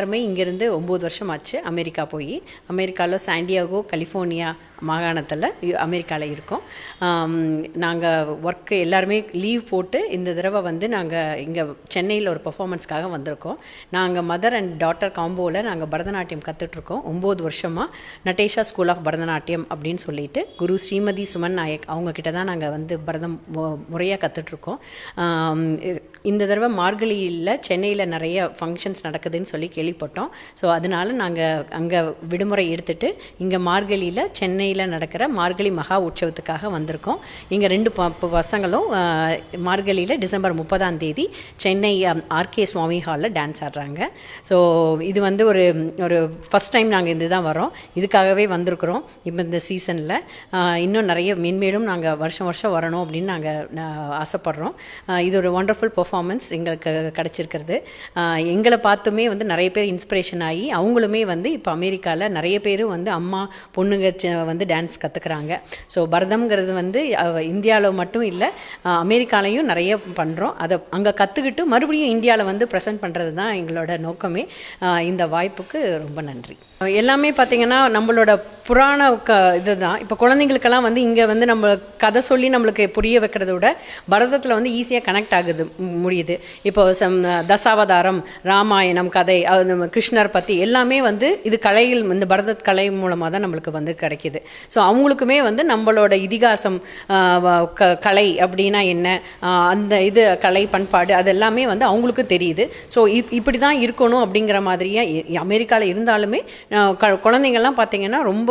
எல்லாருமே இங்கேருந்து ஒம்பது வருஷம் ஆச்சு. அமெரிக்கா போய். அமெரிக்காவில் சாண்டியாகோ கலிஃபோர்னியா மாகாணத்தில் அமெரிக்காவில் இருக்கோம். நாங்கள் ஒர்க்கு எல்லாருமே லீவ் போட்டு இந்த தடவை வந்து நாங்கள் இங்கே சென்னையில் ஒரு பர்ஃபார்மன்ஸ்க்காக வந்திருக்கோம். நாங்கள் மதர் அண்ட் டாட்டர் காம்போவில் நாங்கள் பரதநாட்டியம் கற்றுட்ருக்கோம் ஒம்பது வருஷமாக நட்டேஷா ஸ்கூல் ஆஃப் பரதநாட்டியம் அப்படின்னு சொல்லிட்டு குரு ஸ்ரீமதி சுமன் நாயக் அவங்கக்கிட்ட தான் நாங்கள் வந்து பரதம் முறையாக கற்றுட்ருக்கோம் இந்த தடவை மார்கழியில் சென்னையில் நிறைய ஃபங்க்ஷன்ஸ் நடக்குதுன்னு சொல்லி கேள்விப்பட்டோம். ஸோ அதனால நாங்கள் அங்கே விடுமுறை எடுத்துகிட்டு இங்கே மார்கழியில் சென்னை சென்னையில் நடக்கிற மார்கழி மகா உற்சவத்துக்காக வந்திருக்கோம். இங்கே ரெண்டு ப ப- பசங்களும் மார்கழியில் டிசம்பர் முப்பதாம் தேதி சென்னை ஆர்கே சுவாமி ஹாலில் டான்ஸ் ஆடுறாங்க. ஸோ இது வந்து ஒரு ஒரு ஃபஸ்ட் டைம் நாங்கள் இது தான் வரோம் இதுக்காகவே வந்திருக்கிறோம் இப்போ இந்த சீசனில் இன்னும் நிறைய மென்மேலும் நாங்கள் வருஷம் வருஷம் வரணும் அப்படின்னு நாங்கள் ஆசைப்பட்றோம். இது ஒரு ஒண்டர்ஃபுல் பர்ஃபார்மன்ஸ் எங்களுக்கு கிடச்சிருக்கிறது. எங்களை பார்த்துமே வந்து நிறைய பேர் இன்ஸ்பிரேஷன் ஆகி அவங்களுமே வந்து இப்போ அமெரிக்காவில் நிறைய பேர் வந்து அம்மா பொண்ணுங்க வந்து வந்து டான்ஸ் கற்றுக்குறாங்க ஸோ பரதம்ங்கிறது வந்து இந்தியாவில் மட்டும் இல்லை அமெரிக்காலையும் நிறைய பண்ணுறோம் அதை அங்கே கற்றுக்கிட்டு மறுபடியும் இந்தியாவில் வந்து ப்ரெசென்ட் பண்ணுறது தான் எங்களோட நோக்கமே. இந்த வாய்ப்புக்கு ரொம்ப நன்றி. எல்லாமே பார்த்தீங்கன்னா நம்மளோட புராண க இது தான் இப்போ குழந்தைங்களுக்கெல்லாம் வந்து இங்கே வந்து நம்ம கதை சொல்லி நம்மளுக்கு புரிய வைக்கிறத விட பரதத்தில் வந்து ஈஸியாக கனெக்ட் ஆகுது முடியுது. இப்போ சம் தசாவதாரம் ராமாயணம் கதை கிருஷ்ணர் பற்றி எல்லாமே வந்து இது கலையில் இந்த பரத கலை மூலமாக தான் நம்மளுக்கு வந்து கிடைக்கிது. ஸோ அவங்களுக்குமே வந்து நம்மளோட இதிகாசம் க கலை அப்படின்னா என்ன? அந்த இது கலை பண்பாடு அது எல்லாமே வந்து அவங்களுக்கு தெரியுது. ஸோ இப் இப்படி தான் இருக்கணும் அப்படிங்கிற மாதிரியே அமெரிக்காவில் இருந்தாலுமே குழந்தைங்கள்லாம் பார்த்தீங்கன்னா ரொம்ப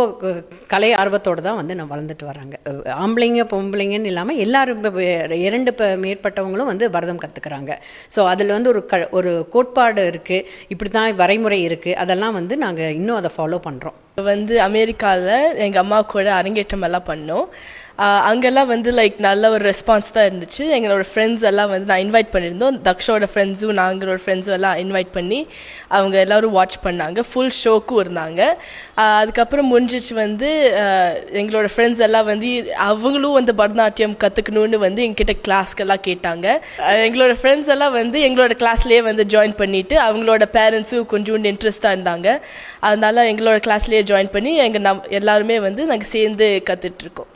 கலை ஆர்வத்தோடு தான் வந்து நான் வளர்ந்துட்டு வராங்க ஆம்பளைங்க பொம்பளைங்கன்னு இல்லாமல் எல்லாரும் இரண்டு மேற்பட்டவங்களும் வந்து பரதம் கற்றுக்குறாங்க ஸோ அதில் வந்து ஒரு க ஒரு கோட்பாடு இருக்குது இப்படி தான் வரைமுறை இருக்குது அதெல்லாம் வந்து நாங்கள் இன்னும் அதை ஃபாலோ பண்ணுறோம் வந்து அமெரிக்காவில் எங்கள் அம்மா கூட அரங்கேற்றம் எல்லாம் பண்ணோம். அங்கெல்லாம் வந்து லைக் நல்ல ஒரு ரெஸ்பான்ஸ் தான் இருந்துச்சு. எங்களோட ஃப்ரெண்ட்ஸ் எல்லாம் வந்து நான் இன்வைட் பண்ணியிருந்தோம். தக்ஷோட ஃப்ரெண்ட்ஸும் நாங்களோட ஃப்ரெண்ட்ஸும் எல்லாம் இன்வைட் பண்ணி அவங்க எல்லாரும் வாட்ச் பண்ணாங்க. ஃபுல் ஷோக்கும் இருந்தாங்க. அதுக்கப்புறம் முடிஞ்சிச்சு வந்து எங்களோட ஃப்ரெண்ட்ஸ் எல்லாம் வந்து அவங்களும் வந்து பரதநாட்டியம் கற்றுக்கணுன்னு வந்து எங்கிட்ட கிளாஸ்க்கெல்லாம் கேட்டாங்க. எங்களோட ஃப்ரெண்ட்ஸ் எல்லாம் வந்து எங்களோட கிளாஸ்லேயே வந்து ஜாயின் பண்ணிட்டு அவங்களோட பேரண்ட்ஸும் கொஞ்சோண்டு இன்ட்ரெஸ்ட்டாக இருந்தாங்க. அதனால எங்களோட கிளாஸ்லேயே ஜாயின் பண்ணி எங்கள் நம் எல்லாருமே வந்து நாங்கள் சேர்ந்து கற்றுட்ருக்கோம்